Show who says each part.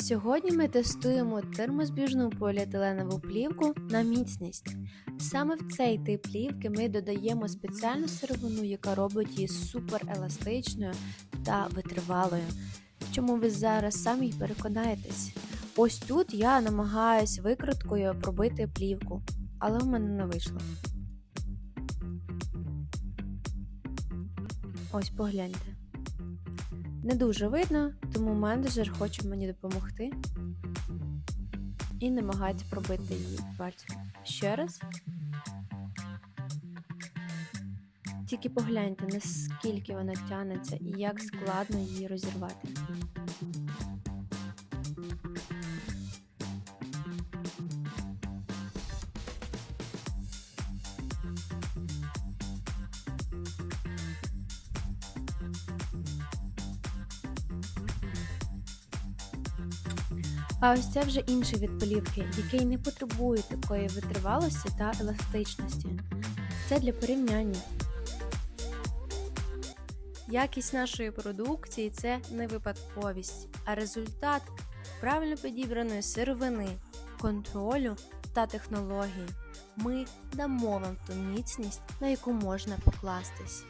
Speaker 1: Сьогодні ми тестуємо термозбіжну поліетиленову плівку на міцність. Саме в цей тип плівки ми додаємо спеціальну сировину, яка робить її супереластичною та витривалою. Чому ви зараз самі й переконаєтесь? Ось тут я намагаюсь викруткою пробити плівку, але в мене не вийшло. Ось погляньте. Не дуже видно, тому менеджер хоче мені допомогти і намагається пробити її пальцем. Ще раз. Тільки погляньте, наскільки вона тянеться і як складно її розірвати. А ось це вже інший від полівки, який не потребує такої витривалості та еластичності. Це для порівняння. Якість нашої продукції це не випадковість, а результат правильно підібраної сировини, контролю та технології. Ми дамо вам ту міцність, на яку можна покластись.